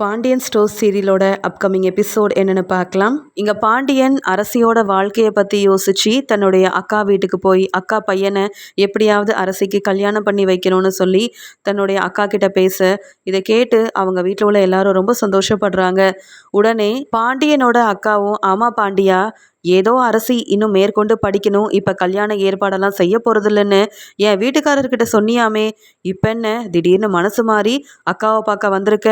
Pandian store சீரியலோட upcoming episode என்னென்னு பார்க்கலாம். இங்கே பாண்டியன் அரசியோட வாழ்க்கையை பற்றி யோசித்து தன்னுடைய அக்கா வீட்டுக்கு போய் அக்கா பையனை எப்படியாவது அரசிக்கு கல்யாணம் பண்ணி வைக்கணும்னு சொல்லி தன்னுடைய அக்கா கிட்ட பேச இதை கேட்டு அவங்க வீட்டில் உள்ள எல்லாரும் ரொம்ப சந்தோஷப்படுறாங்க. உடனே பாண்டியனோட அக்காவும் ஆமா பாண்டியா ஏதோ அரசி இன்னும் மேற்கொண்டு படிக்கணும். இப்போ கல்யாண ஏற்பாடெல்லாம் செய்ய போகிறதில்லன்னு என் வீட்டுக்காரர்கிட்ட சொன்னியாமே. இப்போ என்ன? திடீர்னு மனசு மாறி அக்காவை பார்க்க வந்திருக்க.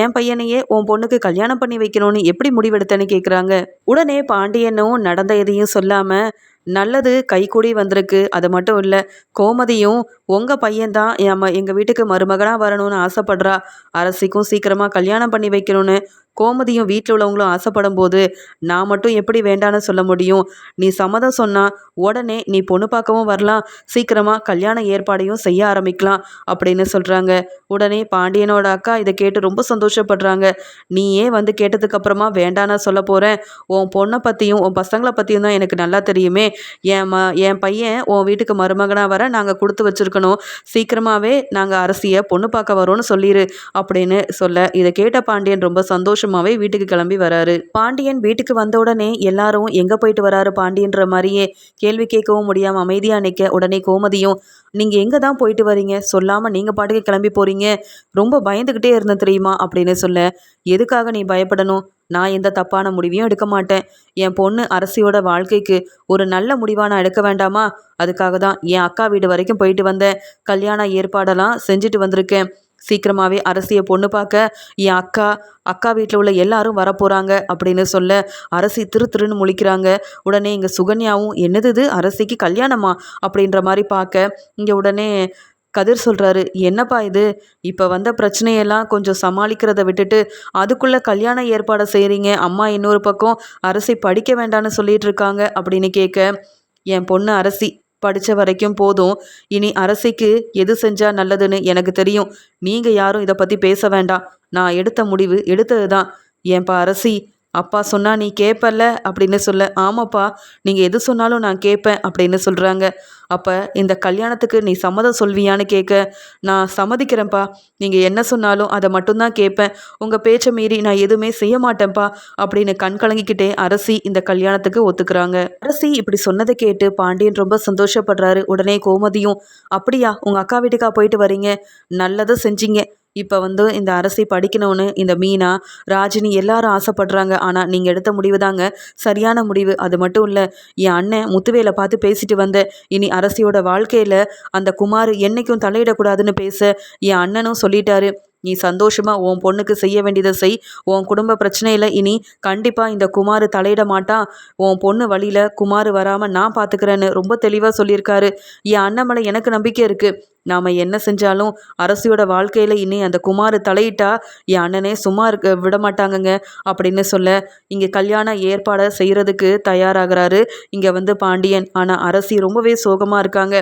என் பையனையே உன் பொண்ணுக்கு கல்யாணம் பண்ணி வைக்கணும்னு எப்படி முடிவெடுத்தேன்னு கேட்குறாங்க உடனே பாண்டியனும் நடந்த எதையும் சொல்லாமல் நல்லது கைக்கூடி வந்திருக்கு. அது மட்டும் இல்லை கோமதியும் உங்கள் பையன்தான் என் எங்கள் வீட்டுக்கு மருமகனாக வரணும்னு ஆசைப்படுறா. அரசிக்கும் சீக்கிரமாக கல்யாணம் பண்ணி வைக்கணும்னு கோமதியும் வீட்டில் உள்ளவங்களும் ஆசைப்படும் போது நான் மட்டும் எப்படி வேண்டான்னு சொல்ல முடியும்? நீ சம்மதம் சொன்னால் உடனே நீ பொண்ணு பார்க்கவும் வரலாம். சீக்கிரமாக கல்யாண ஏற்பாடையும் செய்ய ஆரம்பிக்கலாம் அப்படின்னு சொல்கிறாங்க உடனே பாண்டியனோட அக்கா இதை கேட்டு ரொம்ப சந்தோஷப்படுறாங்க. நீயே வந்து கேட்டதுக்கப்புறமா வேண்டானா சொல்ல போகிறேன் உன் பொண்ணை பற்றியும் உன் பசங்களை பற்றியும் தான் எனக்கு நல்லா தெரியுமே. என் ம என் பையன் உன் வீட்டுக்கு மருமகனாக வர நாங்கள் கொடுத்து வச்சுருக்கணும். சீக்கிரமாகவே நாங்கள் அரசியை பொண்ணு பார்க்க வரோன்னு சொல்லிடு அப்படின்னு சொல்ல இதை கேட்ட பாண்டியன் ரொம்ப சந்தோஷம் சந்தோஷமாவே வீட்டுக்கு கிளம்பி வராரு. பாண்டியன் வீட்டுக்கு வந்த உடனே எல்லாரும் எங்க போயிட்டு வராரு பாண்டியன்ற மாதிரியே கேள்வி கேட்கவும் முடியாம அமைதியா நிக்க உடனே கோமதியும் நீங்க எங்க தான் போயிட்டு வரீங்க? சொல்லாம நீங்க பாட்டுக்கு கிளம்பி போறீங்க? ரொம்ப பயந்துகிட்டே இருந்தேன் தெரியுமா? அப்படின்னு சொல்ல எதுக்காக நீ பயப்படணும்? நான் எந்த தப்பான முடிவையும் எடுக்க மாட்டேன். என் பொண்ணு அரசியோட வாழ்க்கைக்கு ஒரு நல்ல முடிவாக நான் எடுக்க வேண்டாமா? அதுக்காக தான் என் அக்கா வீடு வரைக்கும் போயிட்டு வந்தேன். கல்யாண ஏற்பாடெல்லாம் செஞ்சுட்டு வந்திருக்கேன். சீக்கிரமாகவே அரசியை பொண்ணு பார்க்க என் அக்கா அக்கா வீட்டில் உள்ள எல்லாரும் வரப்போகிறாங்க அப்படின்னு சொல்ல அரசி திரு திருன்னு முழிக்கிறாங்க. உடனே இங்கே சுகன்யாவும் என்னது இது? அரசிக்கு கல்யாணமா? அப்படின்ற மாதிரி பார்க்க இங்கே உடனே கதிர் சொல்கிறாரு என்னப்பா இது? இப்போ வந்த பிரச்சனையெல்லாம் கொஞ்சம் சமாளிக்கிறத விட்டுட்டு அதுக்குள்ளே கல்யாண ஏற்பாடை செய்கிறீங்க அம்மா இன்னொரு பக்கம் அரசி படிக்க வேண்டான்னு சொல்லிட்டு இருக்காங்க அப்படின்னு கேட்க என் பொண்ணு அரசி படித்த வரைக்கும் போதும். இனி அரசிக்கு எது செஞ்சால் நல்லதுன்னு எனக்கு தெரியும். நீங்கள் யாரும் இதை பற்றி பேச வேண்டாம். நான் எடுத்த முடிவு எடுத்தது தான் ஏன்பா அரசி அப்பா சொன்னால் நீ கேட்பல்ல அப்படின்னு சொல்ல ஆமாப்பா நீங்கள் எது சொன்னாலும் நான் கேட்பேன் அப்படின்னு சொல்கிறாங்க அப்போ இந்த கல்யாணத்துக்கு நீ சம்மதம் சொல்வியான்னு கேட்க நான் சம்மதிக்கிறேன்ப்பா. நீங்கள் என்ன சொன்னாலும் அதை மட்டும்தான் கேட்பேன் உங்கள் பேச்சை மீறி நான் எதுவுமே செய்ய மாட்டேன்ப்பா அப்படின்னு கண் கலங்கிக்கிட்டே அரசி இந்த கல்யாணத்துக்கு ஒத்துக்கிறாங்க. அரசி இப்படி சொன்னதை கேட்டு பாண்டியன் ரொம்ப சந்தோஷப்படுறாரு. உடனே கோமதியும் அப்படியா உங்கள் அக்கா வீட்டுக்கா போயிட்டு வரீங்க? நல்லதை செஞ்சீங்க. இப்போ வந்து இந்த அரசி படிக்கணும்னு இந்த மீனா ராஜினி எல்லாரும் ஆசைப்படுறாங்க. ஆனால் நீங்கள் எடுத்த முடிவு தாங்க. சரியான முடிவு. அது மட்டும் இல்லை என் அண்ணன் முத்துவேலை பார்த்து பேசிட்டு வந்தேன் இனி அரசியோட வாழ்க்கையில் அந்த குமார் என்றைக்கும் தலையிடக்கூடாதுன்னு பேச என் அண்ணனும் சொல்லிட்டாரு. நீ சந்தோஷமா உன் பொண்ணுக்கு செய்ய வேண்டியதை செய். உன் குடும்ப பிரச்சனையில் இனி கண்டிப்பாக இந்த குமார் தலையிட மாட்டான். உன் பொண்ணு வழியில் குமார் வராமல் நான் பார்த்துக்கிறேன்னு ரொம்ப தெளிவாக சொல்லியிருக்காரு. என் அண்ணன் மேலே எனக்கு நம்பிக்கை இருக்குது நாம் என்ன செஞ்சாலும் அரசியோட வாழ்க்கையில் இனி அந்த குமார் தலையிட்டா என் அண்ணனே சும்மா இருக்க விட மாட்டாங்கங்க அப்படின்னு சொல்ல இங்கே கல்யாண ஏற்பாடை செய்கிறதுக்கு தயாராகிறாரு. இங்கே வந்து பாண்டியன். ஆனால் அரசி ரொம்பவே சோகமாக இருக்காங்க.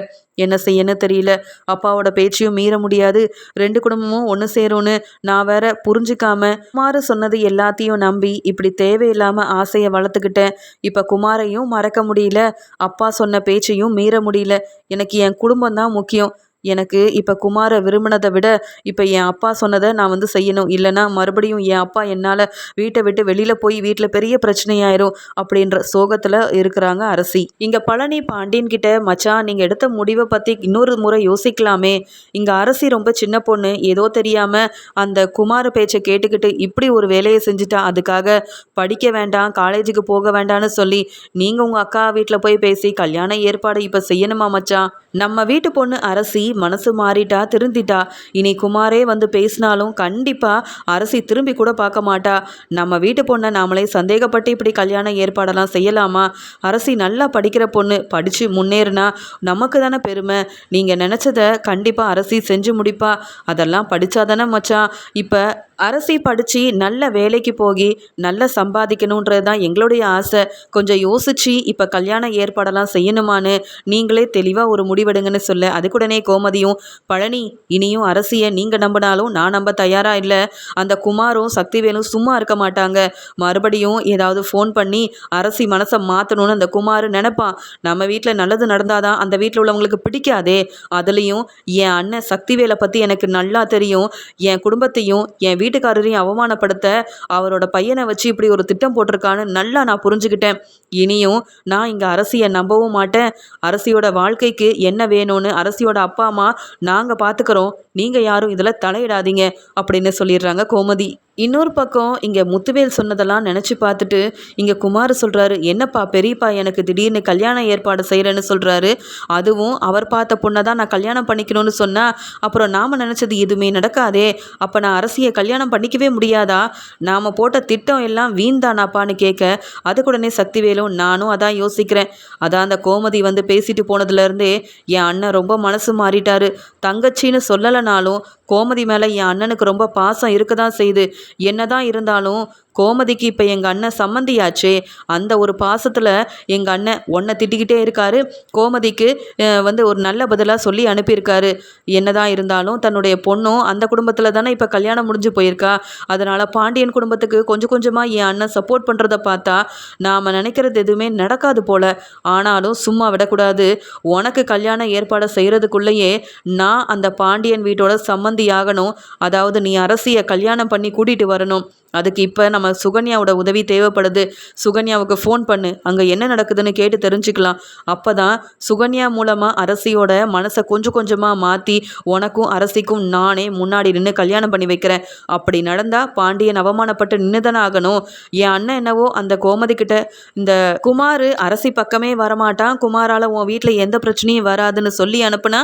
என்ன செய்யன்னு தெரியல. அப்பாவோட பேச்சையும் மீற முடியாது. ரெண்டு குடும்பமும் ஒன்று சேரும்னு நான் வேற புரிஞ்சுக்காம குமார் சொன்னது எல்லாத்தையும் நம்பி இப்படி தேவையில்லாமல் ஆசையை வளர்த்துக்கிட்டேன். இப்போ குமாரையும் மறக்க முடியல. அப்பா சொன்ன பேச்சையும் மீற முடியல. எனக்கு என் குடும்பம் தான் முக்கியம். எனக்கு இப்போ குமாரை விரும்பினதை விட இப்போ என் அப்பா சொன்னதை நான் வந்து செய்யணும். இல்லைனா மறுபடியும் என் அப்பா என்னால் வீட்டை விட்டு வெளியில் போய் வீட்டில் பெரிய பிரச்சனையாயிரும் அப்படின்ற சோகத்தில் இருக்கிறாங்க அரசி. இங்கே பழனி பாண்டியன் கிட்ட மச்சான் நீங்கள் எடுத்த முடிவை பற்றி இன்னொரு முறை யோசிக்கலாமே. இங்கே அரசி ரொம்ப சின்ன பொண்ணு. ஏதோ தெரியாமல் அந்த குமார பேச்சை கேட்டுக்கிட்டு இப்படி ஒரு வேலையை செஞ்சுட்டா. அதுக்காக படிக்க வேண்டாம் காலேஜுக்கு போக வேண்டாம்னு சொல்லி நீங்கள் உங்கள் அக்கா வீட்டில் போய் பேசி கல்யாண ஏற்பாடு இப்போ செய்யணுமா மச்சான் நம்ம வீட்டு பொண்ணு அரசி மனசு மாறிட்டா திருந்திட்டா. இனி குமாரே வந்து பேசினாலும் கண்டிப்பாக அரசி திரும்பி கூட பார்க்க மாட்டா. நம்ம வீட்டு பொண்ணை நாமளே சந்தேகப்பட்டு இப்படி கல்யாண ஏற்பாடெல்லாம் செய்யலாமா? அரசி நல்லா படிக்கிற பொண்ணு படித்து முன்னேறினா நமக்கு தானே பெருமை. நீங்கள் நினச்சதை கண்டிப்பாக அரசி செஞ்சு முடிப்பா. அதெல்லாம் படித்தாதானே மச்சான். இப்போ அரசி படித்து நல்ல வேலைக்கு போய் நல்லா சம்பாதிக்கணுன்றது தான் எங்களுடைய ஆசை. கொஞ்சம் யோசித்து இப்போ கல்யாண ஏற்பாடெல்லாம் செய்யணுமான்னு நீங்களே தெளிவாக ஒரு முடிவெடுங்கன்னு சொல்ல அதுக்குடனே கோமதியும் பழனி இனியும் அரசியை நீங்கள் நம்பினாலும் நான் நம்ப தயாராக இல்லை. அந்த குமாரும் சக்திவேலும் சும்மா இருக்க மாட்டாங்க. மறுபடியும் ஏதாவது ஃபோன் பண்ணி அரசி மனசை மாற்றணும்னு அந்த குமார் நினைப்பான். நம்ம வீட்டில் நல்லது நடந்தாதான் அந்த வீட்டில் உள்ளவங்களுக்கு பிடிக்காதே. அதுலேயும் என் அண்ணன் சக்திவேலை பற்றி எனக்கு நல்லா தெரியும். என் குடும்பத்தையும் என் வீட்டுக்காரரையும் அவமானப்படுத்த அவரோட பையனை வச்சு இப்படி ஒரு திட்டம் போட்டிருக்கான்னு நல்லா நான் புரிஞ்சுக்கிட்டேன். இனியும் நான் இங்கே அரசியை நம்பவும் மாட்டேன். அரசியோட வாழ்க்கைக்கு என்ன வேணும்னு அரசியோட அப்பா அம்மா நாங்கள் பார்த்துக்குறோம் நீங்கள் யாரும் இதில் தலையிடாதீங்க அப்படின்னு சொல்லிடுறாங்க கோமதி. இன்னொரு பக்கம் இங்கே முத்துவேல் சொன்னதெல்லாம் நினச்சி பார்த்துட்டு இங்கே குமார் சொல்கிறாரு என்னப்பா பெரியப்பா எனக்கு திடீர்னு கல்யாண ஏற்பாடு செய்கிறேன்னு சொல்கிறாரு அதுவும் அவர் பார்த்த பொண்ணை தான் நான் கல்யாணம் பண்ணிக்கணும்னு சொன்னால் அப்புறம் நாம் நினச்சது எதுவுமே நடக்காதே. அப்போ நான் அரசியை கல்யாணம் பண்ணிக்கவே முடியாதா? நாம் போட்ட திட்டம் எல்லாம் வீண்தானாப்பான்னு கேட்க அதுக்குடனே சக்திவேலும் நானும் அதான் யோசிக்கிறேன். அதான் அந்த கோமதி வந்து பேசிட்டு போனதுலேருந்தே என் அண்ணன் ரொம்ப மனசு மாறிட்டாரு. தங்கச்சின்னு சொல்லலைனாலும் கோமதி மேலே என் அண்ணனுக்கு ரொம்ப பாசம் இருக்க தான் செய்யுது. என்னதான் இருந்தாலும் கோமதிக்கு இப்போ எங்கள் அண்ணன் சம்மந்தியாச்சே அந்த ஒரு பாசத்தில் எங்கள் அண்ணன் ஒன்றை திட்டிக்கிட்டே இருக்காரு. கோமதிக்கு வந்து ஒரு நல்ல பதிலாக சொல்லி அனுப்பியிருக்காரு. என்னதான் இருந்தாலும் தன்னுடைய பொண்ணும் அந்த குடும்பத்தில் தானே இப்போ கல்யாணம் முடிஞ்சு போயிருக்கா. அதனால் பாண்டியன் குடும்பத்துக்கு கொஞ்சம் கொஞ்சமாக என் அண்ணன் சப்போர்ட் பண்ணுறத பார்த்தா நாம் நினைக்கிறது எதுவுமே நடக்காது போல். ஆனாலும் சும்மா விடக்கூடாது. உனக்கு கல்யாணம் ஏற்பாடு செய்கிறதுக்குள்ளேயே நான் அந்த பாண்டியன் வீட்டோட சம்மந்தி ஆகணும் அதாவது நீ அரசியை கல்யாணம் பண்ணி கூட்டிகிட்டு வரணும். அதுக்கு இப்போ நம்ம சுகன்யாவோட உதவி தேவைப்படுது. சுகன்யாவுக்கு ஃபோன் பண்ணு. அங்கே என்ன நடக்குதுன்னு கேட்டு தெரிஞ்சுக்கலாம். அப்போ தான் சுகன்யா மூலமாக அரசியோட மனசை கொஞ்சம் கொஞ்சமாக மாற்றி உனக்கும் அரசிக்கும் நானே முன்னாடி நின்று கல்யாணம் பண்ணி வைக்கிறேன். அப்படி நடந்தால் பாண்டியன் அவமானப்பட்டு நின்றுதானே ஆகணும். என் அண்ணன் என்னவோ அந்த கோமதி கிட்ட இந்த குமார் அரசி பக்கமே வரமாட்டான். குமாரால் உன் வீட்டில் எந்த பிரச்சனையும் வராதுன்னு சொல்லி அனுப்புனா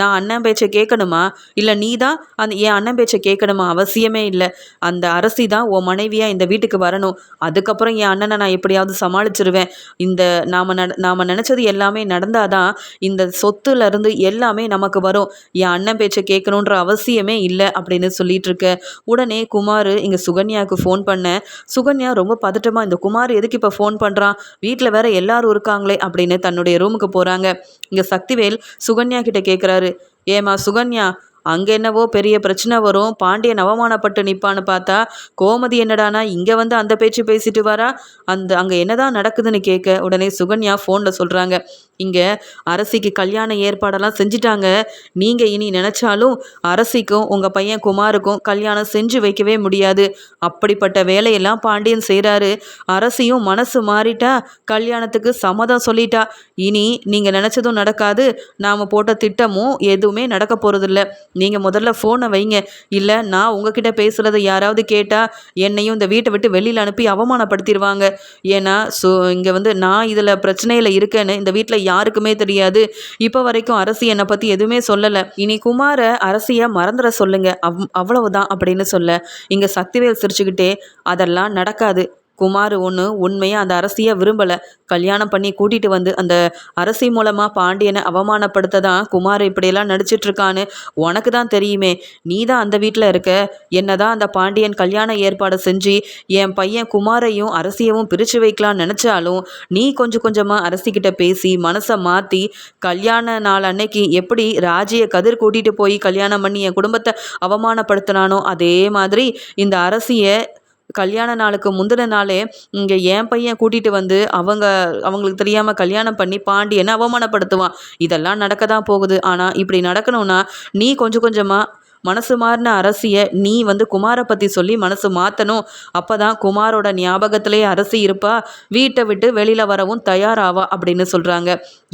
நான் அண்ணன் பேச்சை கேட்கணுமா? இல்லை நீ தான் அந்த என் அண்ணன் பேச்சை கேட்கணுமா? அவசியமே இல்லை. அந்த அரசி தான் உன் மனைவியாக இந்த வீட்டுக்கு வரணும். அதுக்கப்புறம் என் அண்ணனை நான் எப்படியாவது சமாளிச்சிருவேன். இந்த நாம் நட நாம் நினச்சது எல்லாமே நடந்தாதான் இந்த சொத்துலேருந்து எல்லாமே நமக்கு வரும். என் அண்ணன் பேச்சை கேட்கணுன்ற அவசியமே இல்லை அப்படின்னு சொல்லிட்டு இருக்க உடனே குமார் இங்கே சுகன்யாவுக்கு ஃபோன் பண்ண. சுகன்யா ரொம்ப பதட்டமாக இந்த குமார் எதுக்கு இப்போ ஃபோன் பண்ணுறான் வீட்டில் வேற எல்லாரும் இருக்காங்களே அப்படின்னு தன்னுடைய ரூமுக்கு போகிறாங்க இங்கே சக்திவேல் சுகன்யா கிட்ட கேட்குறாரு ஏமா சுகன்யா அங்கே என்னவோ பெரிய பிரச்சனை வரும். பாண்டியன் அவமானப்பட்டு நிற்பான்னு பார்த்தா கோமதி என்னடானா இங்கே வந்து அந்த பேச்சு பேசிட்டு வரா? அந்த அங்கே என்னதான் நடக்குதுன்னு கேட்க உடனே சுகன்யா ஃபோனில் சொல்கிறாங்க இங்கே அரசிக்கு கல்யாண ஏற்பாடெல்லாம் செஞ்சிட்டாங்க. நீங்கள் இனி நினச்சாலும் அரசிக்கும் உங்கள் பையன் குமாருக்கும் கல்யாணம் செஞ்சு வைக்கவே முடியாது. அப்படிப்பட்ட வேலையெல்லாம் பாண்டியன் செய்கிறாரு அரசியும் மனசு மாறிட்டா கல்யாணத்துக்கு சம்மதம் சொல்லிட்டா. இனி நீங்கள் நினச்சதும் நடக்காது. நாம் போட்ட திட்டமும் எதுவுமே நடக்க போகிறதில்ல நீங்கள் முதல்ல ஃபோனை வைங்க. இல்லை நான் உங்ககிட்ட பேசுகிறத யாராவது கேட்டால் என்னையும் இந்த வீட்டை விட்டு வெளியில் அனுப்பி அவமானப்படுத்திடுவாங்க ஏன்னா ஸோ இங்கே வந்து நான் இதில் பிரச்சனையில் இருக்கேன்னு இந்த வீட்டில் யாருக்குமே தெரியாது. இப்போ வரைக்கும் அரசி என்னை பற்றி எதுவுமே சொல்லலை. இனி குமாரை அரசியை மறந்துட சொல்லுங்க. அவ் அவ்வளவுதான் அப்படின்னு சொல்ல இங்கே சக்திவேல் சிரிச்சுக்கிட்டே அதெல்லாம் நடக்காது. குமார் ஒன்று உண்மையாக அந்த அரசியை விரும்பலை. கல்யாணம் பண்ணி கூட்டிகிட்டு வந்து அந்த அரசி மூலமாக பாண்டியனை அவமானப்படுத்த தான் குமார் இப்படியெல்லாம் நடிச்சிட்ருக்கான்னு உனக்கு தான் தெரியுமே. நீ தான் அந்த வீட்டில் இருக்க. என்ன தான் அந்த பாண்டியன் கல்யாண ஏற்பாடு செஞ்சு என் பையன் குமாரையும் அரசியவும் பிரித்து வைக்கலாம்னு நினச்சாலும் நீ கொஞ்சம் கொஞ்சமாக அரசிக்கிட்ட பேசி மனசை மாற்றி கல்யாண நாள் அன்னைக்கு எப்படி ராஜியை கதிர் கூட்டிகிட்டு போய் கல்யாணம் பண்ணி என் குடும்பத்தை அவமானப்படுத்தினானோ அதே மாதிரி இந்த அரசியை கல்யாண நாளுக்கு முந்தின நாளே இங்கே என் பையன் கூட்டிகிட்டு வந்து அவங்க அவங்களுக்கு தெரியாமல் கல்யாணம் பண்ணி பாண்டியனை அவமானப்படுத்துவான். இதெல்லாம் நடக்க தான் போகுது. ஆனால் இப்படி நடக்கணும்னா நீ கொஞ்சம் கொஞ்சமாக மனசு மாறின அரசியை நீ வந்து குமாரை பற்றி சொல்லி மனசு மாற்றணும் அப்போ தான் குமாரோட ஞாபகத்திலே அரசி இருப்பா. வீட்டை விட்டு வெளியில் வரவும் தயாராவா அப்படின்னு சொல்கிறாங்க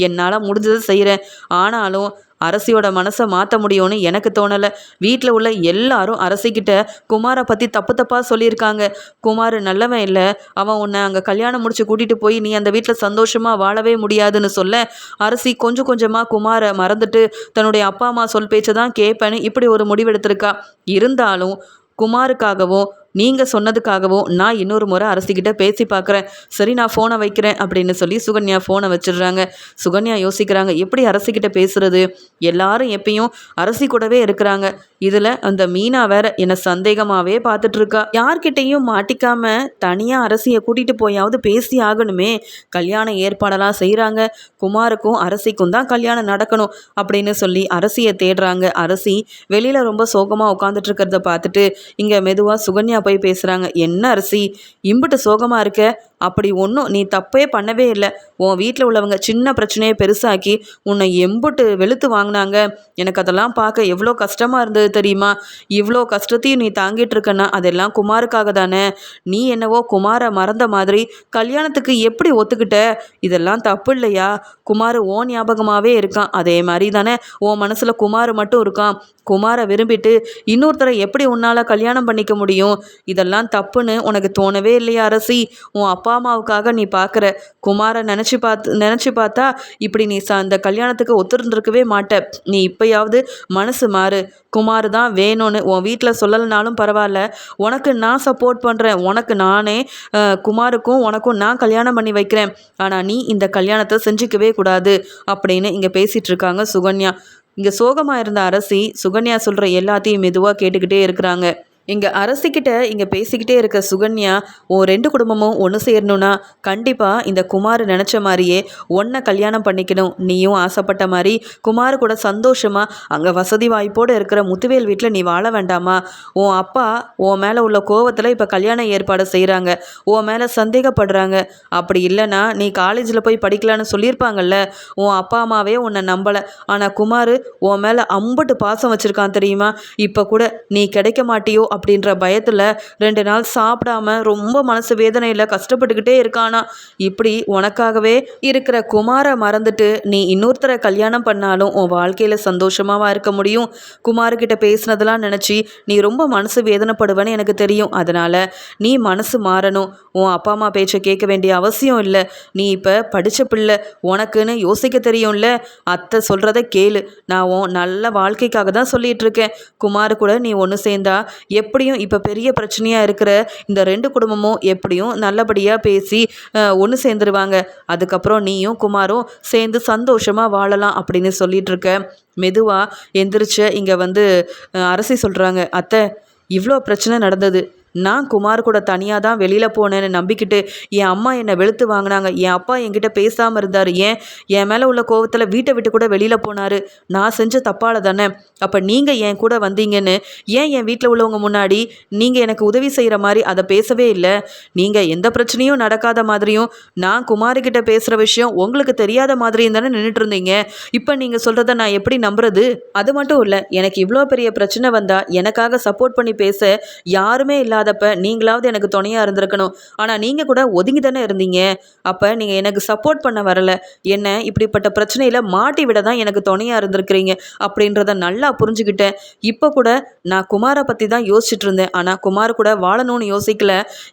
என்னால் முடிஞ்சதை செய்கிறேன் ஆனாலும் அரசியோட மனசை மாற்ற முடியும்னு எனக்கு தோணலை. வீட்டில் உள்ள எல்லாரும் அரசிக்கிட்ட குமாரை பற்றி தப்பு தப்பாக சொல்லியிருக்காங்க. குமார் நல்லவன் இல்லை. அவன் உன்னை அங்கே கல்யாணம் முடிச்சு கூட்டிகிட்டு போய் நீ அந்த வீட்டில் சந்தோஷமாக வாழவே முடியாதுன்னு சொல்ல அரசி கொஞ்சம் கொஞ்சமாக குமாரை மறந்துட்டு தன்னுடைய அப்பா அம்மா சொல் பேச்சை தான் கேட்பேன்னு இப்படி ஒரு முடிவெடுத்திருக்கா. இருந்தாலும் குமாருக்காகவும் நீங்கள் சொன்னதுக்காகவும் நான் இன்னொரு முறை அரசிக்கிட்ட பேசி பார்க்குறேன். சரி நான் ஃபோனை வைக்கிறேன் அப்படின்னு சொல்லி சுகன்யா ஃபோனை வச்சிடுறாங்க. சுகன்யா யோசிக்கிறாங்க எப்படி அரசிக்கிட்ட பேசுறது? எல்லாரும் எப்பயும் அரசி கூடவே இருக்கிறாங்க. இதில் அந்த மீனா வேற என்னை சந்தேகமாகவே பார்த்துட்ருக்கா. யார்கிட்டையும் மாட்டிக்காம தனியாக அரசியை கூட்டிகிட்டு போயாவது பேசி ஆகணுமே. கல்யாண ஏற்பாடெல்லாம் செய்கிறாங்க குமாருக்கும் அரசிக்கும் தான் கல்யாணம் நடக்கணும் அப்படின்னு சொல்லி அரசியை தேடுறாங்க. அரசி வெளியில் ரொம்ப சோகமாக உட்காந்துட்டு இருக்கிறத பார்த்துட்டு இங்கே மெதுவாக சுகன்யா போய் பேசுகிறாங்க என்ன அரிசி இம்புட்டு சோகமாக இருக்க? அப்படி ஒன்றும் நீ தப்பே பண்ணவே இல்லை. உன் வீட்டில் உள்ளவங்க சின்ன பிரச்சனையை பெருசாக்கி உன்னை எம்புட்டு வெளுத்து வாங்கினாங்க. எனக்கு அதெல்லாம் பார்க்க எவ்வளோ கஷ்டமாக இருந்தது தெரியுமா? இவ்வளோ கஷ்டத்தையும் நீ தாங்கிட்டு இருக்கன்னா அதெல்லாம் குமாருக்காக தானே? நீ என்னவோ குமாரை மறந்த மாதிரி கல்யாணத்துக்கு எப்படி ஒத்துக்கிட்ட? இதெல்லாம் தப்பு இல்லையா? குமார் ஓ ஞாபகமாகவே இருக்கான். அதே மாதிரி தானே உன் மனசில் குமார் மட்டும் இருக்கான். குமாரை விரும்பிட்டு இன்னொருத்தரை எப்படி உன்னால் கல்யாணம் பண்ணிக்க முடியும்? இதெல்லாம் தப்புன்னு உனக்கு தோணவே இல்லையா அரசி. உன் அப்பா அம்மாவுக்காக நீ பார்க்குற குமாரை நினச்சி பார்த்து நினச்சி பார்த்தா இப்படி நீ ச அந்த கல்யாணத்துக்கு ஒத்துருந்துருக்கவே மாட்ட. நீ இப்போயாவது மனசு மாறு. குமார் தான் வேணும்னு உன் வீட்டில் சொல்லலைனாலும் பரவாயில்ல. உனக்கு நான் சப்போர்ட் பண்ணுறேன் உனக்கு நானே குமாருக்கும் உனக்கும் நான் கல்யாணம் பண்ணி வைக்கிறேன். ஆனால் நீ இந்த கல்யாணத்தை செஞ்சுக்கவே கூடாது அப்படின்னு இங்கே பேசிகிட்டு இருக்காங்க சுகன்யா. இங்கே சோகமாக இருந்த அரசி சுகன்யா சொல்கிற எல்லாத்தையும் மெதுவாக கேட்டுக்கிட்டே இருக்கிறாங்க. இங்கே அரசிக்கிட்ட இங்கே பேசிக்கிட்டே இருக்க சுகன்யா உன் ரெண்டு குடும்பமும் ஒன்று சேரணும்னா கண்டிப்பாக இந்த குமார் நினச்ச மாதிரியே ஒன்றை கல்யாணம் பண்ணிக்கணும். நீயும் ஆசைப்பட்ட மாதிரி குமார் கூட சந்தோஷமாக அங்கே வசதி வாய்ப்போடு இருக்கிற முத்துவேல் வீட்டில் நீ வாழ வேண்டாமா? உன் அப்பா உன் மேலே உள்ள கோவத்தில் இப்போ கல்யாண ஏற்பாடு செய்கிறாங்க உன் மேலே சந்தேகப்படுறாங்க. அப்படி இல்லைன்னா நீ காலேஜில் போய் படிக்கலான்னு சொல்லியிருப்பாங்கல்ல? உன் அப்பா அம்மாவே உன்னை நம்பலை. ஆனால் குமார் உன் மேலே அம்பட்டு பாசம் வச்சுருக்கான் தெரியுமா? இப்போ கூட நீ கிடைக்க மாட்டியோ அப்படின்ற பயத்தில் ரெண்டு நாள் சாப்பிடாம ரொம்ப மனசு வேதனையில் கஷ்டப்பட்டுக்கிட்டே இருக்கானா. இப்படி உனக்காகவே இருக்கிற குமாரை மறந்துட்டு நீ இன்னொருத்தரை கல்யாணம் பண்ணாலும் உன் வாழ்க்கையில் சந்தோஷமாவா இருக்க முடியும். குமார்கிட்ட பேசினதெல்லாம் நினச்சி நீ ரொம்ப மனசு வேதனைப்படுவேன்னு எனக்கு தெரியும். அதனால் நீ மனசு மாறணும். உன் அப்பா அம்மா பேச்சை கேட்க வேண்டிய அவசியம் இல்லை. நீ இப்போ படித்த பிள்ளை. உனக்குன்னு யோசிக்க தெரியும்ல. அத்தை சொல்கிறத கேளு. நான் உன் நல்ல வாழ்க்கைக்காக தான் சொல்லிகிட்டு இருக்கேன். குமார் கூட நீ ஒன்று சேர்ந்தா எப்படியும் இப்போ பெரிய பிரச்சனையாக இருக்கிற இந்த ரெண்டு குடும்பமும் எப்படியும் நல்லபடியாக பேசி ஒன்று சேர்ந்துருவாங்க. அதுக்கப்புறம் நீயும் குமாரும் சேர்ந்து சந்தோஷமாக வாழலாம் அப்படின்னு சொல்லிட்டு இருக்க. மெதுவாக எந்திரிச்ச இங்கே வந்து அரசி சொல்கிறாங்க அத்தை இவ்வளோ பிரச்சனை நடந்தது. நான் குமார் கூட தனியாக தான் வெளியில் போனேன்னு நம்பிக்கிட்டு என் அம்மா என்னை வெளுத்து வாங்கினாங்க. என் அப்பா என்கிட்ட பேசாமல் இருந்தார். ஏன்? என் மேலே உள்ள கோவத்தில் வீட்டை விட்டு கூட வெளியில் போனார். நான் செஞ்ச தப்பால தானே? அப்போ நீங்கள் என் கூட வந்தீங்கன்னு ஏன் என் வீட்டில் உள்ளவங்க முன்னாடி நீங்கள் எனக்கு உதவி செய்கிற மாதிரி அதை பேசவே இல்லை? நீங்கள் எந்த பிரச்சனையும் நடக்காத மாதிரியும் நான் குமாரிக்கிட்ட பேசுகிற விஷயம் உங்களுக்கு தெரியாத மாதிரியும் தானே நின்றுட்டு இருந்தீங்க. இப்போ நீங்கள் சொல்கிறத நான் எப்படி நம்புறது? அது மட்டும் இல்லை எனக்கு இவ்வளோ பெரிய பிரச்சனை வந்தால் எனக்காக சப்போர்ட் பண்ணி பேச யாருமே இல்லாதப்ப நீங்களாவது எனக்கு துணையாக இருந்திருக்கணும். ஆனால் நீங்கள் கூட ஒதுங்கி தானே இருந்தீங்க. அப்போ நீங்கள் எனக்கு சப்போர்ட் பண்ண வரல. என்ன இப்படிப்பட்ட பிரச்சனையில் மாட்டி விட தான் எனக்கு துணையாக இருந்திருக்கிறீங்க அப்படின்றத நல்லா புரிஞ்சுக்கிட்டேன். இப்போ கூட நான் குமாரை பற்றி தான் யோசிச்சுட்டு இருந்தேன். ஆனால் குமார் கூட வாழணும்னு யோசிக்கல.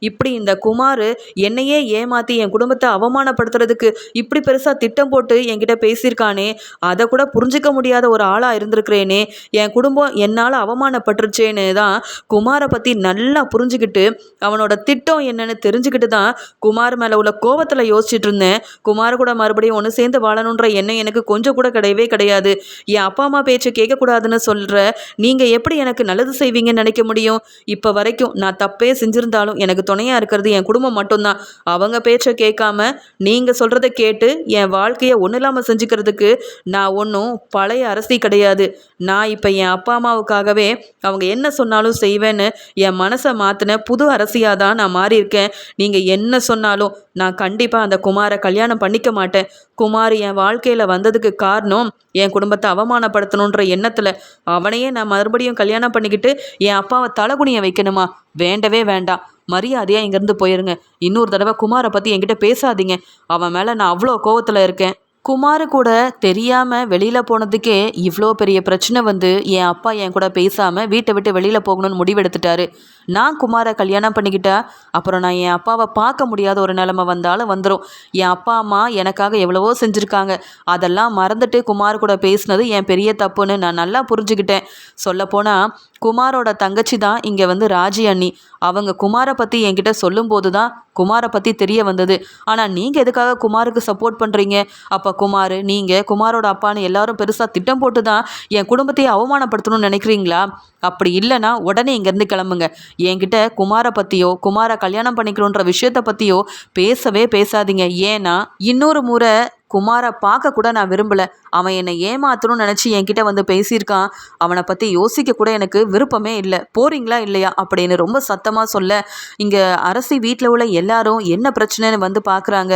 இப்படி இந்த குமார் என்னையே ஏமாற்றி என் குடும்பத்தை அவமானப்படுத்துறதுக்கு இப்படி பெருசாக திட்டம் போட்டு என்கிட்ட பேசியிருக்கானே அதை கூட புரிஞ்சிக்க முடியாத ஒரு ஆளாக இருந்திருக்கிறேனே என் குடும்பம் என்னால் அவமானப்பட்டுருச்சேன்னு தான் குமாரை பற்றி நல்லா புரிஞ்சுக்கிட்டு அவனோட திட்டம் என்னன்னு தெரிஞ்சுக்கிட்டு தான் குமார் மேலே உள்ள கோவத்தில் யோசிச்சுட்டு இருந்தேன். குமார் கூட மறுபடியும் ஒன்று சேர்ந்து வாழணுன்ற எண்ணம் எனக்கு கொஞ்சம் கூட கிடையவே கிடையாது. என் அப்பா அம்மா பேச்சை கேட்கக்கூடாதுன்னு சொல்கிற நீங்கள் எப்படி எனக்கு நல்லது செய்வீங்கன்னு நினைக்க முடியும்? இப்போ வரைக்கும் நான் தப்பே செஞ்சுருந்தாலும் எனக்கு துணையாக இருக்கிறது என் குடும்பம் மட்டும்தான். அவங்க பேச்சை கேட்காம நீங்கள் சொல்கிறத கேட்டு என் வாழ்க்கையை ஒன்றும் இல்லாமல் செஞ்சுக்கிறதுக்கு நான் ஒன்றும் பழைய அரசி கிடையாது. நான் இப்போ என் அப்பா அம்மாவுக்காகவே அவங்க என்ன சொன்னாலும் செய்வேன்னு என் மனசை மாற்றின புது அரசியாக தான் நான் மாறியிருக்கேன் நீங்கள் என்ன சொன்னாலும் நான் கண்டிப்பாக அந்த குமாரை கல்யாணம் பண்ணிக்க மாட்டேன். குமார் என் வாழ்க்கையில் வந்ததுக்கு காரணம் என் குடும்பத்தை அவமானப்படுத்தணுன்ற எண்ணத்தில் அவனையே நான் மறுபடியும் கல்யாணம் பண்ணிக்கிட்டு என் அப்பாவை தலகுனிய வைக்கணுமா? வேண்டவே வேண்டாம். மரியாதையாக இங்கேருந்து போயிருங்க. இன்னொரு தடவை குமாரை பற்றி என்கிட்ட பேசாதீங்க. அவன் மேலே நான் அவ்வளோ கோவத்தில் இருக்கேன். குமார் கூட தெரியாமல் வெளியில் போனதுக்கே இவ்வளோ பெரிய பிரச்சனை வந்து என் அப்பா என் கூட பேசாமல் வீட்டை விட்டு வெளியில் போகணும்னு முடிவெடுத்துட்டாரு. நான் குமாரை கல்யாணம் பண்ணிக்கிட்டேன். அப்புறம் நான் என் அப்பாவை பார்க்க முடியாத ஒரு நிலமை வந்தாலும் வந்துடும் என் அப்பா அம்மா எனக்காக எவ்வளவோ செஞ்சுருக்காங்க. அதெல்லாம் மறந்துட்டு குமார் கூட பேசினது என் பெரிய தப்புன்னு நான் நல்லா புரிஞ்சுக்கிட்டேன். சொல்லப்போனால் குமாரோட தங்கச்சி தான் இங்கே வந்து ராஜி அண்ணி. அவங்க குமாரை பற்றி என்கிட்ட சொல்லும்போது தான் குமாரை பற்றி தெரிய வந்தது. ஆனால் நீங்கள் எதுக்காக குமாருக்கு சப்போர்ட் பண்ணுறீங்க அப்போ குமார் நீங்கள் குமாரோட அப்பான்னு எல்லாரும் பெருசாக திட்டம் போட்டு தான் என் குடும்பத்தையே அவமானப்படுத்தணும்னு நினைக்கிறீங்களா? அப்படி இல்லைன்னா உடனே இங்கேருந்து கிளம்புங்க. என்கிட்ட குமாரை பற்றியோ குமாரை கல்யாணம் பண்ணிக்கணுன்ற விஷயத்தை பற்றியோ பேசவே பேசாதீங்க. ஏன்னா இன்னொரு முறை குமாரை பார்க்க கூட நான் விரும்பலை. அவன் என்னை ஏமாத்தணும்னு நினச்சி என்கிட்ட வந்து பேசியிருக்கான். அவனை பற்றி யோசிக்க கூட எனக்கு விருப்பமே இல்லை. போறீங்களா இல்லையா அப்படின்னு ரொம்ப சத்தமாக சொல்ல இங்கே அரசி வீட்டில் உள்ள எல்லாரும் என்ன பிரச்சனைன்னு வந்து பார்க்குறாங்க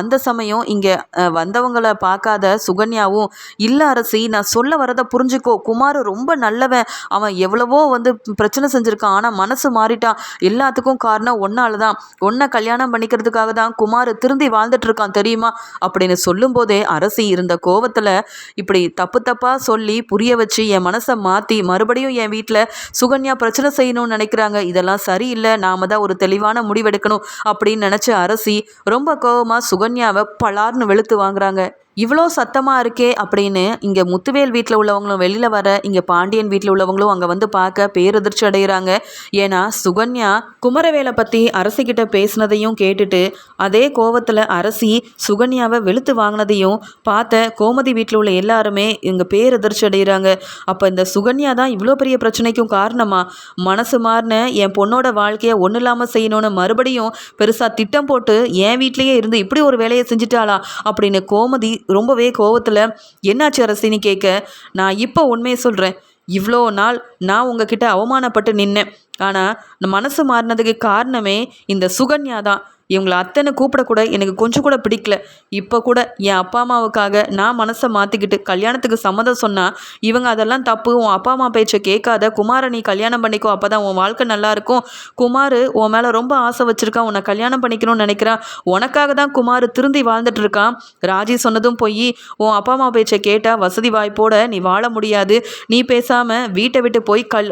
அந்த சமயம் இங்கே வந்தவங்களை பார்க்காத சுகன்யாவும் இல்லை அரசி நான் சொல்ல வரதை புரிஞ்சுக்கோ. குமார் ரொம்ப நல்லவன். அவன் எவ்வளவோ வந்து பிரச்சனை செஞ்சுருக்கான். ஆனால் மனசு மாறிட்டான். எல்லாத்துக்கும் காரணம் ஒன்னால தான் ஒன்றை கல்யாணம் பண்ணிக்கிறதுக்காக தான் குமார் திருந்தி வாழ்ந்துட்டு இருக்கான் தெரியுமா? அப்படின்னு சொல்லும்போதே அரசி இருந்த கோவத்தில் இப்படி தப்பு தப்பாக சொல்லி புரிய வச்சு என் மனசை மாற்றி மறுபடியும் என் வீட்டில் சுகன்யா பிரச்சனை செய்யணும்னு நினைக்கிறாங்க. இதெல்லாம் சரியில்லை. நாம தான் ஒரு தெளிவான முடிவெடுக்கணும் அப்படின்னு நினச்ச அரசி ரொம்ப கோவமாக சுகன்யாவை பலார்னு வெளுத்து வாங்குறாங்க. இவ்வளோ சத்தமாக இருக்கே அப்படின்னு இங்கே முத்துவேல் வீட்டில் உள்ளவங்களும் வெளியில் வர இங்கே பாண்டியன் வீட்டில் உள்ளவங்களும் அங்கே வந்து பார்க்க பேரதிர்ச்சி அடைகிறாங்க ஏன்னா சுகன்யா குமரவேலை பற்றி அரசிக்கிட்ட பேசினதையும் கேட்டுட்டு அதே கோவத்தில் அரசி சுகன்யாவை வெளுத்து வாங்கினதையும் பார்த்த கோமதி வீட்டில் உள்ள எல்லாருமே இங்கே பேரதிர்ச்சி அடைகிறாங்க அப்போ இந்த சுகன்யா தான் இவ்வளோ பெரிய பிரச்சனைக்கும் காரணமா? மனசு மாறின என் பொண்ணோட வாழ்க்கையை ஒன்றும் இல்லாமல் செய்யணும்னு மறுபடியும் பெருசாக திட்டம் போட்டு என் வீட்லேயே இருந்து இப்படி ஒரு வேலையை செஞ்சுட்டாளா? அப்படின்னு கோமதி ரொம்பவே கோவத்தில் என்னாச்சு அரசின்னு கேட்க நான் இப்போ உண்மையை சொல்கிறேன் இவ்வளோ நாள் நான் உங்ககிட்ட அவமானப்பட்டு நின்னேன். ஆனால் மனசு மாறினதுக்கு காரணமே இந்த சுகன்யா தான். இவங்களை அத்தனை கூப்பிடக்கூட எனக்கு கொஞ்சம் கூட பிடிக்கல. இப்போ கூட என் அப்பா அம்மாவுக்காக நான் மனசை மாற்றிக்கிட்டு கல்யாணத்துக்கு சம்மதம் சொன்னால் இவங்க அதெல்லாம் தப்பு. உன் அப்பா அம்மா பேச்சை கேட்காத. குமாரை நீ கல்யாணம் பண்ணிக்கோ. அப்போ தான் உன் வாழ்க்கை நல்லாயிருக்கும் குமார் உன் மேலே ரொம்ப ஆசை வச்சுருக்கான். உன்னை கல்யாணம் பண்ணிக்கணும்னு நினைக்கிறான். உனக்காக தான் குமார் திருந்தி வாழ்ந்துட்டு இருக்கான். ராஜி சொன்னதும் போய் உன் அப்பா அம்மா பேச்சை கேட்டால் வசதி வாய்ப்போட நீ வாழ முடியாது. நீ பேசாமல் வீட்டை விட்டு போய் கல்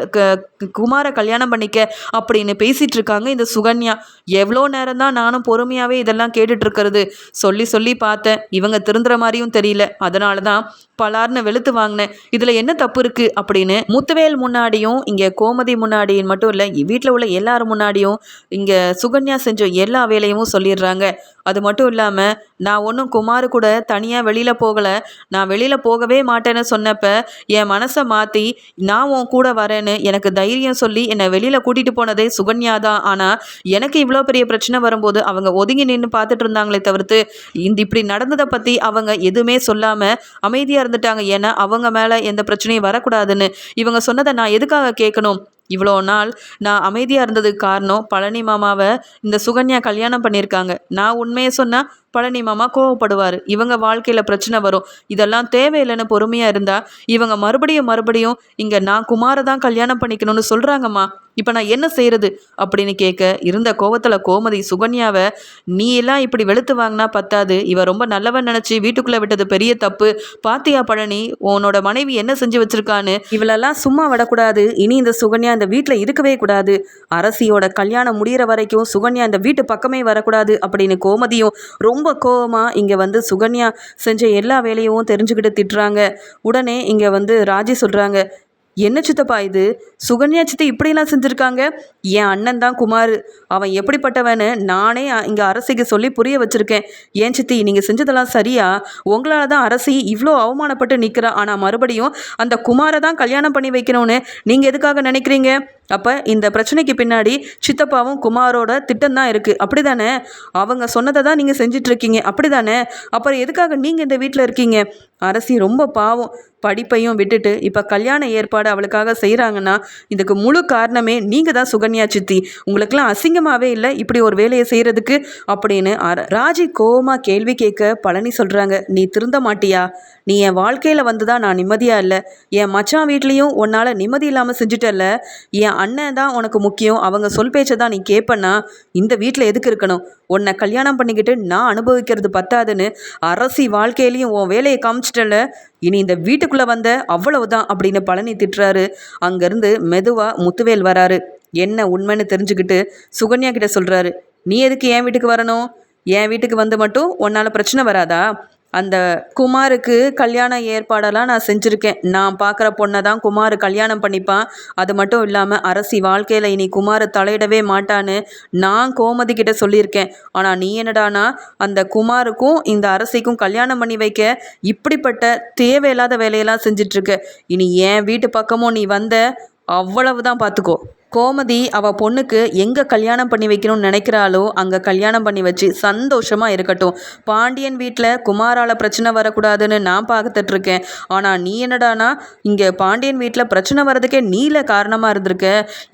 குமாரை கல்யாணம் பண்ணிக்க அப்படின்னு பேசிகிட்டு இருக்காங்க இந்த சுகன்யா. எவ்வளோ நேரம் தான் நானும் பொறுமையாகவே இதெல்லாம் கேட்டுட்ருக்கிறது சொல்லி சொல்லி பார்த்தேன். இவங்க திருந்துற மாதிரியும் தெரியல. அதனால தான் பலார்னு வெளுத்து வாங்கினேன். இதில் என்ன தப்பு இருக்குது அப்படின்னு முத்துவேல் முன்னாடியும் இங்கே கோமதி முன்னாடியும் மட்டும் இல்லை வீட்டில் உள்ள எல்லாரும் முன்னாடியும் இங்கே சுகன்யா செஞ்ச எல்லா வேலையும் சொல்லிடுறாங்க. அது மட்டும் இல்லாமல் நான் ஒன்றும் குமார் கூட தனியாக வெளியில் போகலை. நான் வெளியில் போகவே மாட்டேன்னு சொன்னப்ப என் மனசை மாற்றி நான் உன் கூட வரேன்னு எனக்கு தைரியம் சொல்லி என்னை வெளியில் கூட்டிகிட்டு போனதே சுகன்யா தான். ஆனால் எனக்கு இவ்வளோ பெரிய பிரச்சனை வரும்போது அவங்க ஒதுங்கி நின்று பார்த்துட்டு இருந்தாங்களே தவிர்த்து இந்த இப்படி நடந்ததை பற்றி அவங்க எதுவுமே சொல்லாமல் அமைதியாக இருந்துட்டாங்க. ஏன்னா அவங்க மேலே எந்த பிரச்சனையும் வரக்கூடாதுன்னு இவங்க சொன்னதை நான் எதுக்காக கேட்கணும்? இவ்வளோ நாள் நான் அமைதியாக இருந்ததுக்கு காரணம் பழனி மாமாவை இந்த சுகன்யா கல்யாணம் பண்ணியிருக்காங்க. நான் உண்மையை சொன்னால் பழனி மாமா கோவப்படுவார். இவங்க வாழ்க்கையில் பிரச்சனை வரும். இதெல்லாம் தேவையில்லைன்னு பொறுமையாக இருந்தால் இவங்க மறுபடியும் மறுபடியும் இங்கே நான் குமாரை தான் கல்யாணம் பண்ணிக்கணும்னு சொல்கிறாங்கம்மா இப்போ நான் என்ன செய்கிறது அப்படின்னு கேட்க இருந்த கோவத்தில் கோமதி சுகன்யாவை நீ எல்லாம் இப்படி வெளுத்து வாங்கினா பத்தாது. இவ ரொம்ப நல்லவன் நினச்சி வீட்டுக்குள்ளே விட்டது பெரிய தப்பு. பாத்தியா பழனி உன்னோட மனைவி என்ன செஞ்சு வச்சிருக்கான்னு? இவளெல்லாம் சும்மா விடக்கூடாது. இனி இந்த சுகன்யா இந்த வீட்டில் இருக்கவே கூடாது. அரசியோட கல்யாணம் முடிகிற வரைக்கும் சுகன்யா இந்த வீட்டு பக்கமே வரக்கூடாது அப்படின்னு கோமதியும் ரொம்ப ரொம்ப கோவமாக இங்கே வந்து சுகன்யா செஞ்ச எல்லா வேலையும் தெரிஞ்சுக்கிட்டு திட்டுறாங்க. உடனே இங்கே வந்து ராஜி சொல்கிறாங்க என்ன சித்தப்பா இது? சுகன்யா சித்தி இப்படிலாம் செஞ்சுருக்காங்க? என் அண்ணன் தான் குமார். அவன் எப்படிப்பட்டவன்னு நானே இங்கே அரசிக்கு சொல்லி புரிய வச்சுருக்கேன். ஏன் சித்தி நீங்கள் செஞ்சதெல்லாம் சரியா? உங்களால் தான் அரசி இவ்வளோ அவமானப்பட்டு நிற்கிறா ஆனால் மறுபடியும் அந்த குமாரை தான் கல்யாணம் பண்ணி வைக்கணும்னு நீங்கள் எதுக்காக நினைக்கிறீங்க? அப்போ இந்த பிரச்சனைக்கு பின்னாடி சித்தப்பாவும் குமாரோட திட்டம் தான் இருக்குது அப்படி தானே அவங்க சொன்னதை தான் நீங்கள் செஞ்சிட்ருக்கீங்க. அப்படி தானே அப்புறம் எதுக்காக நீங்கள் இந்த வீட்டில் இருக்கீங்க? அரசி ரொம்ப பாவம். படிப்பையும் விட்டுட்டு இப்போ கல்யாண ஏற்பாடு அவளுக்காக செய்கிறாங்கன்னா இதுக்கு முழு காரணமே நீங்கள் தான் சுகன்யா சித்தி. உங்களுக்கெல்லாம் அசிங்கமாகவே இல்லை? இப்படி ஒரு வேலையை செய்கிறதுக்கு அப்படின்னு ராஜி கோவமாக கேள்வி கேட்க பழனி சொல்கிறாங்க நீ திருந்த மாட்டியா? நீ என் வாழ்க்கையில் வந்து தான் நான் நிம்மதியாக இல்லை. என் மச்சான் வீட்லேயும் உன்னால் நிம்மதி இல்லாமல் செஞ்சுட்டல என் அண்ணன் தான் உனக்கு முக்கியம். அவங்க சொல் பேச்சை தான் நீ கேட்பண்ணா இந்த வீட்டில் எதுக்கு இருக்கணும்? உன்னை கல்யாணம் பண்ணிக்கிட்டு நான் அனுபவிக்கிறது பத்தாதுன்னு அரசி வாழ்க்கையிலையும் உன் வேலையை காமிச்சிட்டல இனி இந்த வீட்டுக்குள்ளே வந்த அவ்வளவுதான் அப்படின்னு பழனி திட்டுறாரு. அங்கேருந்து மெதுவாக முத்துவேல் வராரு. என்ன உண்மைன்னு தெரிஞ்சுக்கிட்டு சுகன்யா கிட்ட சொல்கிறாரு நீ எதுக்கு என் வீட்டுக்கு வரணும்? என் வீட்டுக்கு வந்து மட்டும் உன்னால் பிரச்சனை வராதா? அந்த குமாருக்கு கல்யாண ஏற்பாடெல்லாம் நான் செஞ்சுருக்கேன். நான் பார்க்குற பொண்ணை தான் குமார் கல்யாணம் பண்ணிப்பான். அது மட்டும் இல்லாமல் அரசி வாழ்க்கையில் இனி குமார் தலையிடவே மாட்டான்னு நான் கோமதி கிட்ட சொல்லியிருக்கேன். ஆனால் நீ என்னடானா அந்த குமாருக்கும் இந்த அரசிக்கும் கல்யாணம் பண்ணி வைக்க இப்படிப்பட்ட தேவையில்லாத வேலையெல்லாம் செஞ்சிட்ருக்க. இனி என் வீட்டு பக்கமும் நீ வந்த அவ்வளவு தான் பார்த்துக்கோ கோமதி அவள் பொண்ணுக்கு எங்கே கல்யாணம் பண்ணி வைக்கணும்னு நினைக்கிறாளோ அங்கே கல்யாணம் பண்ணி வச்சு சந்தோஷமாக இருக்கட்டும். பாண்டியன் வீட்டில் குமாரால் பிரச்சனை வரக்கூடாதுன்னு நான் பார்த்துட்டு இருக்கேன் ஆனால் நீ என்னடானா இங்கே பாண்டியன் வீட்டில் பிரச்சனை வர்றதுக்கே நீல காரணமாக இருந்திருக்க.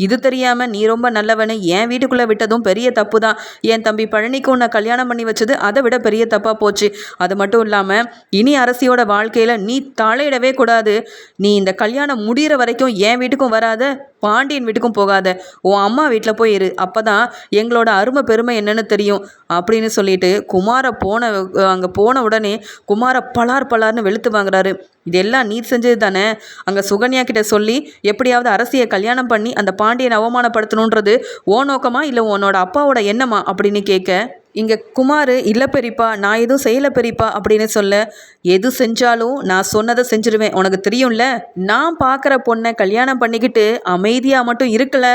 இது தெரியாமல் நீ ரொம்ப நல்லவனு என் வீட்டுக்குள்ளே விட்டதும் பெரிய தப்பு தான் என் தம்பி பழனிக்கு உன்னை கல்யாணம் பண்ணி வச்சது அதை விட பெரிய தப்பாக போச்சு. அது மட்டும் இல்லாமல் இனி அரசியோட வாழ்க்கையில் நீ தலையிடவே கூடாது. நீ இந்த கல்யாணம் முடிகிற வரைக்கும் என் வீட்டுக்கும் வராத. பாண்டியன் வீட்டுக்கும் போகாத. உன் அம்மா வீட்டில் போய் இரு. அப்போ தான் எங்களோட அருமை பெருமை என்னன்னு தெரியும் அப்படின்னு சொல்லிட்டு குமார போன அங்கே போன உடனே குமார பலார் பலார்னு வெளுத்து வாங்குறாரு. இதெல்லாம் நீ செஞ்சது தானே? அங்கே சுகன்யா கிட்ட சொல்லி எப்படியாவது அரசியை கல்யாணம் பண்ணி அந்த பாண்டியனை அவமானப்படுத்தணுன்றது ஓ நோக்கமா இல்லை உன்னோட அப்பாவோட எண்ணமா? அப்படின்னு கேட்க இங்கே குமார் இல்லை பெரியப்பா நான் எதுவும் செய்யலை பெரியப்பா அப்படின்னு சொல்ல எது செஞ்சாலும் நான் சொன்னதை செஞ்சிருவேன். உனக்கு தெரியும்ல நான் பார்க்குற பொண்ணை கல்யாணம் பண்ணிக்கிட்டு அமைதியாக மட்டும் இருக்கல.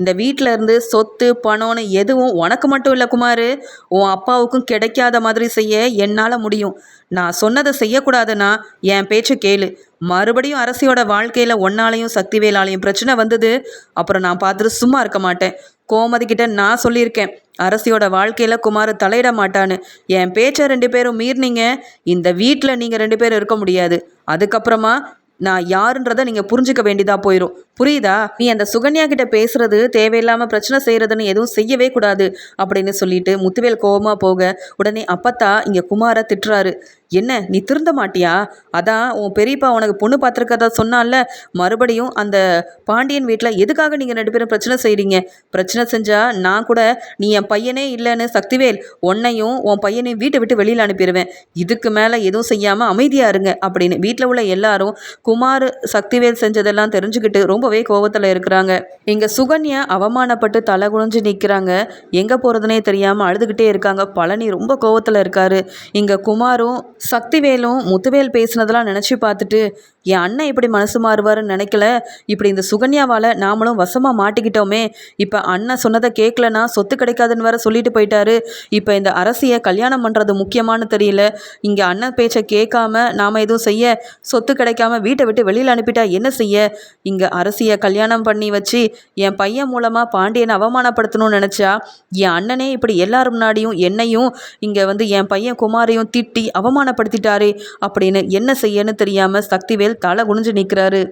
இந்த வீட்டில் இருந்து சொத்து பணம்னு எதுவும் உனக்கு மட்டும் இல்லை குமார். உன் அப்பாவுக்கும் கிடைக்காத மாதிரி செய்ய என்னால் முடியும். நான் சொன்னதை செய்யக்கூடாதுன்னா என் பேச்சு கேளு. மறுபடியும் அரசியோட வாழ்க்கையில் ஒன்னாலையும் சக்திவேலாலையும் பிரச்சனை வந்தது. அப்புறம் நான் பார்த்துட்டு சும்மா இருக்க மாட்டேன். கோமதி கிட்ட நான் சொல்லியிருக்கேன். அரசியோட வாழ்க்கையில் குமார் தலையிட மாட்டான்னு. என் பேச்சை ரெண்டு பேரும் மீறினீங்க. இந்த வீட்டில் நீங்கள் ரெண்டு பேரும் இருக்க முடியாது. அதுக்கப்புறமா நான் யாருன்றதை நீங்கள் புரிஞ்சுக்க வேண்டியதாக போயிடும் புரியுதா? நீ அந்த சுகன்யா கிட்ட பேசுறது தேவையில்லாமல் பிரச்சனை செய்கிறதுன்னு எதுவும் செய்யவே கூடாது. அப்படின்னு சொல்லிட்டு முத்துவேல் கோபமாக போக உடனே அப்பத்தா இங்கே குமாரை திட்டுறாரு. என்ன நீ திருந்த மாட்டியா? அதான் உன் பெரியப்பா உனக்கு பொண்ணு பார்த்துருக்கதா சொன்னால மறுபடியும் அந்த பாண்டியன் வீட்டில் எதுக்காக நீங்கள் ரெண்டு பேரும் பிரச்சனை செய்கிறீங்க பிரச்சனை செஞ்சால் நான் கூட நீ என் பையனே இல்லைன்னு சக்திவேல் உன்னையும் உன் பையனையும் வீட்டை விட்டு வெளியில் அனுப்பிடுவேன் இதுக்கு மேலே எதுவும் செய்யாமல் அமைதியாக இருங்க அப்படின்னு வீட்டில் உள்ள எல்லாரும் குமார் சக்திவேல் செஞ்சதெல்லாம் தெரிஞ்சுக்கிட்டு ரொம்பவே கோபத்தில் இருக்கிறாங்க. இங்கே சுகன்யா அவமானப்பட்டு தலை குனிஞ்சு நிற்கிறாங்க எங்கே போகிறதுனே தெரியாமல் அழுதுகிட்டே இருக்காங்க. பழனி ரொம்ப கோவத்தில் இருக்காரு. இங்கே குமாரும் சக்திவேலும் முத்துவேல் பேசுனதெல்லாம் நினச்சி பார்த்துட்டு என் அண்ணன் இப்படி மனசு மாறுவாருன்னு நினைக்கல. இப்படி இந்த சுகன்யாவால் நாமளும் வசமாக மாட்டிக்கிட்டோமே. இப்போ அண்ணன் சொன்னதை கேட்கலனா சொத்து கிடைக்காதுன்னு வேற சொல்லிட்டு போயிட்டாரு. இப்போ இந்த அரசியை கல்யாணம் பண்ணுறது முக்கியமானு தெரியல. இங்கே அண்ணன் பேச்சை கேட்காம நாம் எதுவும் செய்ய சொத்து கிடைக்காம வீட்டை விட்டு வெளியில் அனுப்பிட்டா என்ன செய்ய? இங்கே அரசியை கல்யாணம் பண்ணி வச்சு என் பையன் மூலமாக பாண்டியனை அவமானப்படுத்தணும்னு நினச்சா என் அண்ணனே இப்படி எல்லாரும் முன்னாடியும் என்னையும் இங்கே வந்து என் பையன் குமாரையும் திட்டி அவமானப்படுத்திட்டாரே அப்படின்னு என்ன செய்யன்னு தெரியாமல் சக்திவேல் தலை குனிஞ்சு நிற்கிறாரு